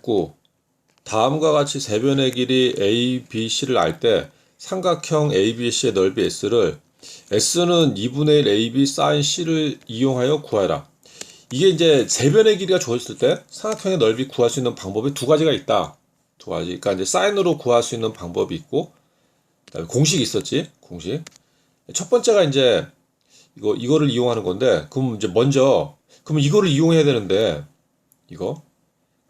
109. 다음과 같이 세변의 길이 A, B, C를 알 때 삼각형 A, B, C의 넓이 S를 S는 2분의 1 A, B sin C를 이용하여 구하라. 이게 이제 세변의 길이가 주어졌을 때 삼각형의 넓이 구할 수 있는 방법이 두 가지가 있다. 두 가지. 그러니까 이제 사인으로 구할 수 있는 방법이 있고, 그다음에 공식이 있었지. 공식. 첫 번째가 이제 이거 이거를 이용하는 건데, 그럼 이제 먼저 그러면 이거를 이용해야 되는데 이거.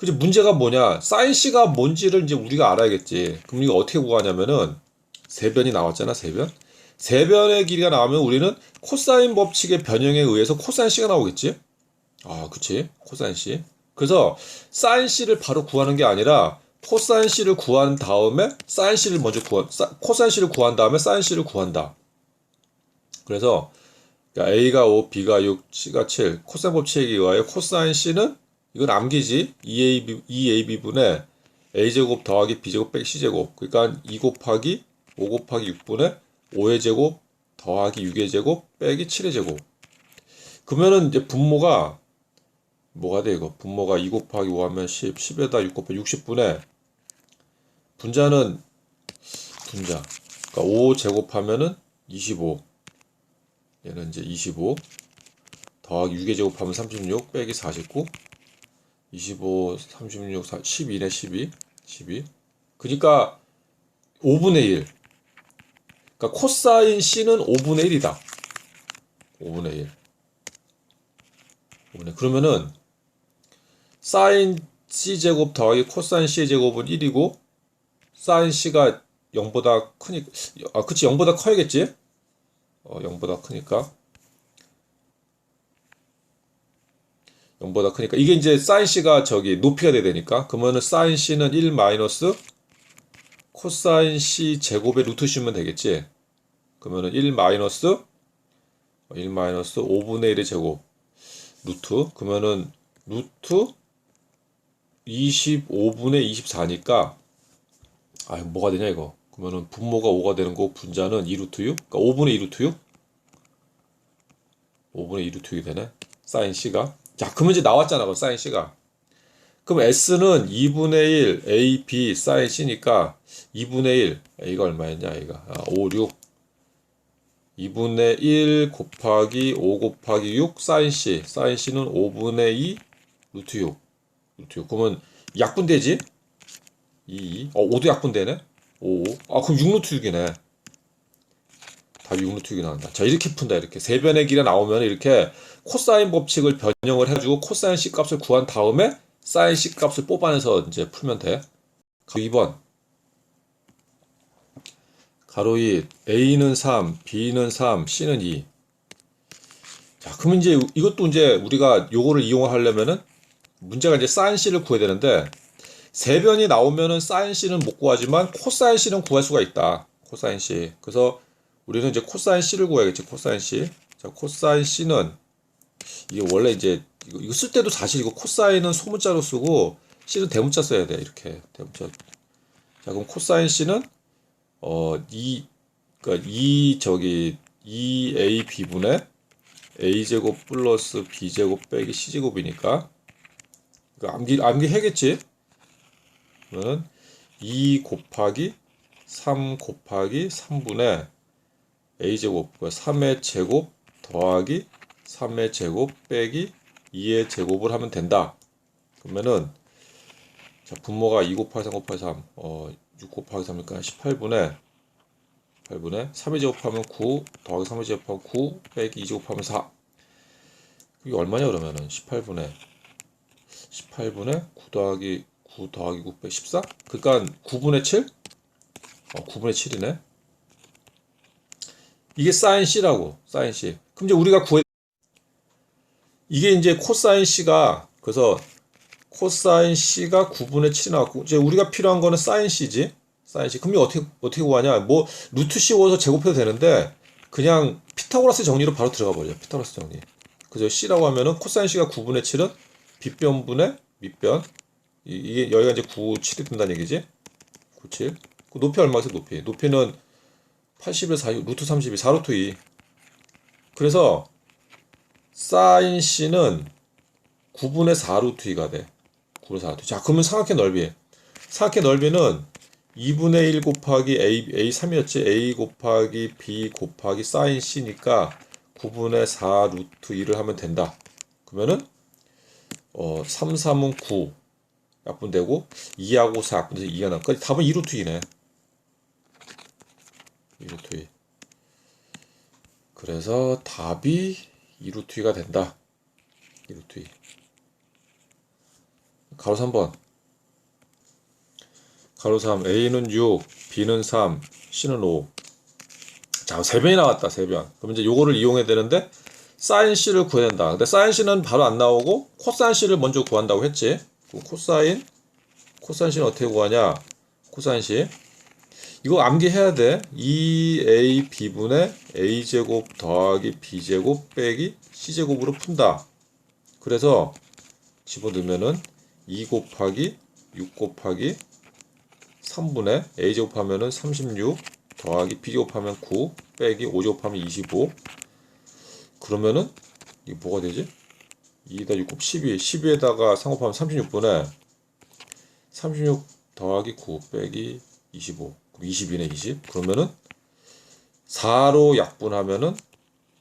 그지 문제가 뭐냐? 사인 C가 뭔지를 이제 우리가 알아야겠지. 그럼 이거 어떻게 구하냐면은 세변이 나왔잖아, 세변. 세변의 길이가 나오면 우리는 코사인 법칙의 변형에 의해서 코사인 C가 나오겠지? 아, 그치. 코사인 C. 그래서 사인 C를 바로 구하는 게 아니라 코사인 C를 구한 다음에 사인 C를 먼저 구한, 사- 코사인 C를 구한 다음에 사인 C를 구한다. 그래서 그러니까 A가 5, B가 6, C가 7. 코사인 법칙에 의하여 코사인 C는 이건 암기지. 2AB, 2AB분의 A제곱 더하기 B제곱 빼기 C제곱. 그러니까 2 곱하기 5 곱하기 6분의 5의 제곱 더하기 6의 제곱 빼기 7의 제곱. 그러면은 이제 분모가 뭐가 돼 이거? 분모가 2 곱하기 5 하면 10, 10에다 6 곱하기 60분의 분자는 분자. 그러니까 5 제곱하면은 25. 얘는 이제 25 더하기 6의 제곱하면 36 빼기 49 25 36 4, 12네 12 12 그러니까 5분의 1 그러니까 코사인 C는 5분의 1이다. 5분의 1 5분의 그러면은 사인 C 제곱 더하기 코사인 C의 제곱은 1이고 사인 C가 0보다 크니까 아 그치 0보다 커야겠지? 어, 0보다 크니까 0보다 크니까. 이게 이제 사인 C가 저기 높이가 돼야 되니까. 그러면은 사인 C는 1 마이너스 코사인 C 제곱의 루트 씌우면 되겠지? 그러면은 1 마이너스 1 마이너스 5분의 1의 제곱 루트. 그러면은 루트 25분의 24니까. 아 뭐가 되냐 이거? 그러면은 분모가 5가 되는 거고 분자는 2루트 6 그러니까 5분의 2루트 6 5분의 2루트 6이 되네. 사인 C가 자 그러면 이제 나왔잖아 그 사인 C가. 그럼 S는 2분의 1 A, B 사인 C니까 2분의 1 A가 얼마였냐 A가? 아, 5, 6 2분의 1 곱하기 5 곱하기 6 사인 C. 사인 C는 5분의 2 루트 6 루트 6 그러면 약분되지? 2, 어, 5도 약분되네? 5. 아, 그럼 6 루트 6이네. 답이 6루트 6이 나온다. 자, 이렇게 푼다, 이렇게. 세변의 길이 나오면 이렇게 코사인 법칙을 변형을 해가지고 코사인 C 값을 구한 다음에 사인 C 값을 뽑아내서 이제 풀면 돼. 가로 2번. 가로 2. A는 3, B는 3, C는 2. 자, 그럼 이제 이것도 이제 우리가 요거를 이용하려면은 문제가 이제 사인 C를 구해야 되는데 세변이 나오면은 사인 C는 못 구하지만 코사인 C는 구할 수가 있다. 코사인 C. 그래서 우리는 이제 코사인 C를 구해야겠지. 코사인 C. 자, 코사인 C는 이게 원래 이제 이거, 이거 쓸 때도 사실 이거 코사인은 소문자로 쓰고 C는 대문자 써야 돼. 이렇게 대문자. 자, 그럼 코사인 C는 어 이 그러니까 이 저기 2AB분의 A제곱 플러스 B제곱 빼기 C제곱이니까 이거 암기 암기 해겠지? 그러면 2 곱하기 3 곱하기 3분의 a제곱 3의 제곱 더하기 3의 제곱 빼기 2의 제곱을 하면 된다. 그러면은 자 분모가 2 곱하기 3 곱하기 3 어, 6 곱하기 3이니까 18분의 8분의 3의 제곱하면 9 더하기 3의 제곱하면 9 빼기 2 제곱하면 4 이게 얼마냐 그러면은 18분의 18분의 9 더하기 9 더하기 9 빼기 14? 그러니까 9분의 7? 어, 9분의 7이네. 이게 사인 C라고, 사인 C. 그럼 이제 우리가 구해, 이게 이제 코사인 C가, 그래서 코사인 C가 9분의 7이 나왔고, 이제 우리가 필요한 거는 사인 C지? 사인 C. 그럼 이거 어떻게, 어떻게 구하냐? 뭐, 루트 씌워서 제곱해도 되는데, 그냥 피타고라스 정리로 바로 들어가 버려. 피타고라스 정리. 그죠? C라고 하면은 코사인 C가 9분의 7은 빗변분의 밑변. 이- 이게 여기가 이제 9, 7이 된다는 얘기지? 9, 7. 그 높이 얼마세요, 높이? 높이는 80에 4, 루트 32, 4루트 2. 그래서 사인 C는 9분의 4루트 2가 돼. 9분의 4 루트. 자, 그러면 삼각형 넓이. 삼각형 넓이는 2분의 1 곱하기 A, A3이었지. A 곱하기 B 곱하기 사인 C니까 9분의 4 루트 2를 하면 된다. 그러면은, 어, 3, 3은 9. 약분되고, 2하고 4 약분돼서 2가 나니까 답은 2 루트 2네. 2 루트 2. 그래서 답이 2 루트 2가 된다. 2 루트 2. 가로 3번. 가로 3. A는 6, B는 3, C는 5. 자, 3변이 나왔다, 3변. 그럼 이제 요거를 이용해야 되는데, 사인 C를 구해야 된다. 근데 사인 C는 바로 안 나오고, 코사인 C를 먼저 구한다고 했지. 코사인, 코사인 C는 어떻게 구하냐? 코사인 C. 이거 암기해야 돼. 2AB분의 A제곱 더하기 B제곱 빼기 C제곱으로 푼다. 그래서 집어넣으면은 2 곱하기 6 곱하기 3분의 a제곱 하면은 36 더하기 b제곱 하면 9 빼기 5제곱 하면 25 그러면은 이게 뭐가 되지? 2다 6 곱 12 12에다가 3 곱하면 36분의 36 더하기 9 빼기 25 그럼 20이네 20 그러면은 4로 약분하면은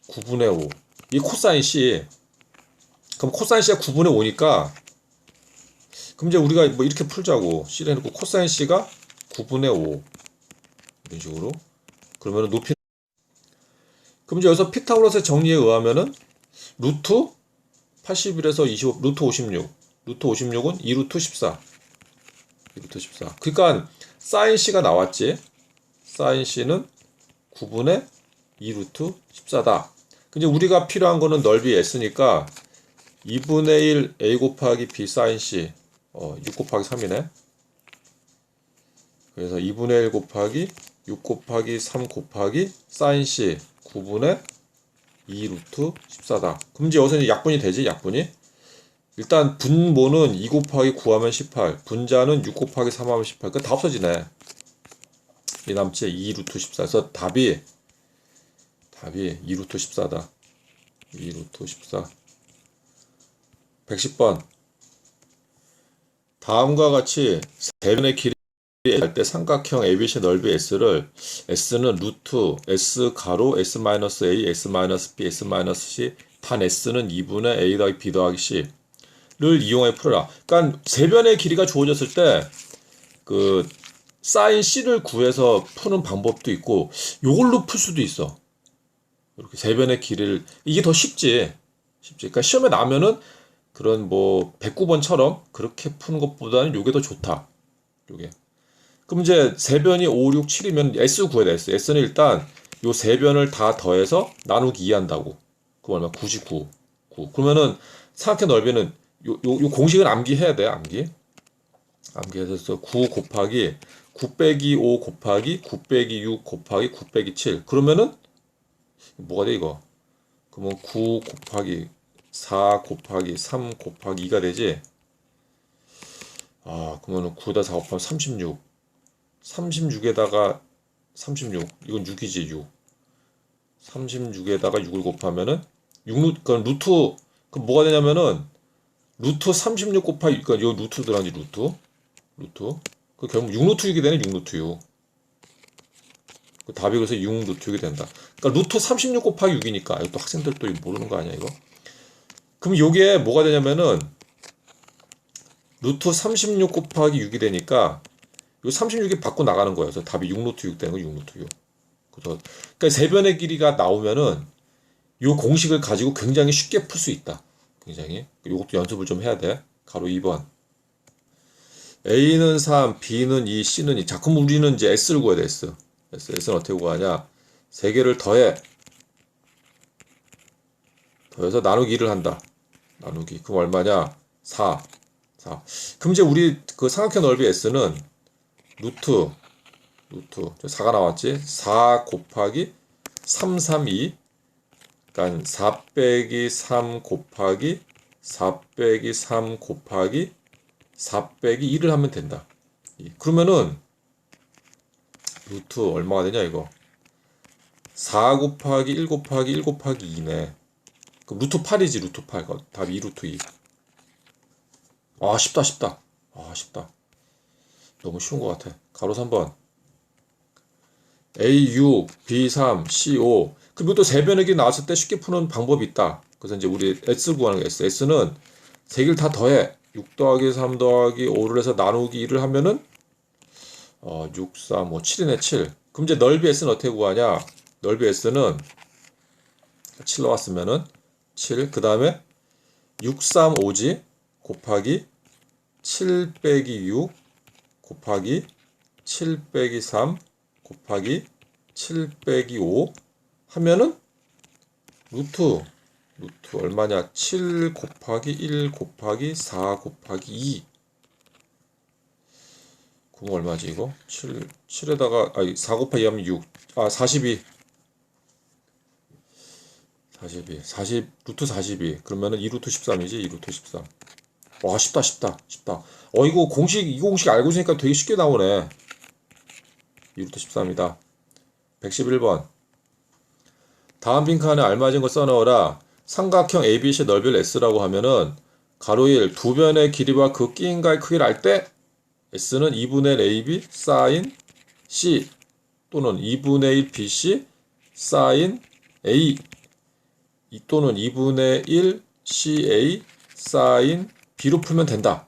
9분의 5 이 코사인 C 그럼 코사인 C가 9분의 5니까 그럼 이제 우리가 뭐 이렇게 풀자고. C를 해놓고 코사인 C가 9분의 5 이런 식으로. 그러면 높이 그럼 이제 여기서 피타고라스의 정리에 의하면은 루트 81에서 25 루트 56 루트 56은 2 루트 14 2 루트 14 그러니까 사인 C가 나왔지 사인 C는 9분의 2 루트 14다 근데 우리가 필요한 거는 넓이 S니까 2분의 1 A 곱하기 B 사인 C 어, 6 곱하기 3이네. 그래서 2분의 1 곱하기 6 곱하기 3 곱하기 사인 C 9분의 2 루트 14다. 그럼 이제 여기서 약분이 되지, 약분이. 일단 분모는 2 곱하기 9 하면 18, 분자는 6 곱하기 3 하면 18. 그다 없어지네. 이 남지 2 루트 14. 그래서 답이 답이 2 루트 14다. 2 루트 14. 110번. 다음과 같이 세변의 길이 할때 삼각형 ABC 넓이 S를 S는 루트 S 가로 S 마이너스 A, S 마이너스 B, S 마이너스 C 단 S는 2분의 A 더하기 B 더하기 C 를 이용해 풀어라. 그러니까 세변의 길이가 주어졌을 때 그 사인 C를 구해서 푸는 방법도 있고 요걸로 풀 수도 있어. 이렇게 세변의 길이를 이게 더 쉽지. 쉽지. 그러니까 시험에 나면은 그런 뭐 109번처럼 그렇게 푸는 것보다는 요게 더 좋다. 요게. 그럼 이제 세 변이 5, 6, 7이면 S 구해야 돼. S. S는 일단 요 세 변을 다 더해서 나누기 2 한다고. 그거 얼마? 99. 9. 그러면은 삼각형 넓이는 요, 요, 요 공식을 암기해야 돼. 암기. 암기해서 9 곱하기 9 빼기 5 곱하기 9 빼기 6 곱하기 9 빼기 7. 그러면은 뭐가 돼 이거? 그러면 9 곱하기 4 곱하기 3 곱하기 2가 되지? 아, 그러면 9다 4 곱하면 36. 36에다가 36. 이건 6이지, 6. 36에다가 6을 곱하면은 6, 그 루트, 그 뭐가 되냐면은 루트 36 곱하기, 그니까 요 루트 들어가지, 루트. 루트. 그 결국 6루트 6이 되네, 6루트 6. 그 답이 그래서 6루트 6이 된다. 그러니까 루트 36 곱하기 6이니까. 이것도 학생들 또 모르는 거 아니야, 이거? 그럼 요게 뭐가 되냐면은 루트 36 곱하기 6이 되니까 요 36이 밖으로 나가는 거예요. 그래서 답이 6루트 6 되는 거 6루트 6. 그래서 그러니까 세변의 길이가 나오면은 요 공식을 가지고 굉장히 쉽게 풀 수 있다. 굉장히. 요것도 연습을 좀 해야 돼. 가로 2번. A는 3, B는 2, C는 2. 자, 그럼 우리는 이제 S를 구해야 돼, S. S, S는 어떻게 구하냐? 세 개를 더해. 더해서 나누기를 한다. 나누기. 그럼 얼마냐? 4. 4. 그럼 이제 우리 그 삼각형 넓이 S는 루트, 루트. 4가 나왔지? 4 곱하기 3, 3, 2. 그러니까 4 빼기 3 곱하기 4 빼기 3 곱하기 4 빼기 2를 하면 된다. 그러면은 루트 얼마가 되냐 이거? 4 곱하기 1 곱하기 1 곱하기 2네. 그럼 루트 8이지 루트 8. 답이 2 루트 2. 아, 쉽다, 쉽다. 아, 쉽다. 너무 쉬운 것 같아. 가로 3번. A6, B3, C5. 그리고 또 세변액이 나왔을 때 쉽게 푸는 방법이 있다. 그래서 이제 우리 S 구하는 거 S. S는 세 개를 다 더해. 6 더하기 3 더하기 5를 해서 나누기 1을 하면은 어, 6, 4, 뭐 7이네 7. 그럼 이제 넓이 S는 어떻게 구하냐? 넓이 S는 7 나왔으면은 7. 그 다음에 6, 3, 5지 곱하기 7 빼기 6 곱하기 7 빼기 3 곱하기 7 빼기 5 하면은 루트 루트 얼마냐? 7 곱하기 1 곱하기 4 곱하기 2 그럼 얼마지 이거? 7 7에다가 아니 4 곱하기 2 하면 6. 아 42. 42. 40 루트 42. 그러면은 2 루트 13이지. 2 루트 13. 와 쉽다 쉽다 쉽다. 어 이거 공식 이 공식 알고 있으니까 되게 쉽게 나오네. 2 루트 13이다. 111번. 다음 빈칸에 알맞은 거 써넣어라. 삼각형 ABC의 넓이를 S라고 하면은 가로 1 두 변의 길이와 그 끼인가의 크기를 알 때 S는 2분의 1 AB 사인 C 또는 2분의 1 BC 사인 A 이 또는 2분의 1 CA 사인 B로 풀면 된다.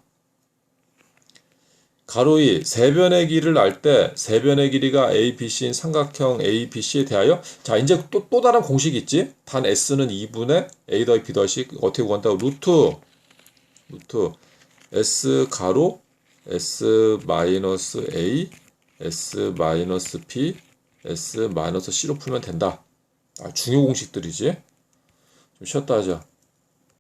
가로 2 세변의 길이를 알때 세변의 길이가 ABC인 삼각형 ABC에 대하여 자 이제 또, 또 다른 공식이 있지? 단 S는 2분의 A 더하기 B 더하기 어떻게 구한다고? 루트. 루트. S 가로 S 마이너스 A S 마이너스 P S 마이너스 C로 풀면 된다. 아 중요 공식들이지. 좀 쉬었다 하자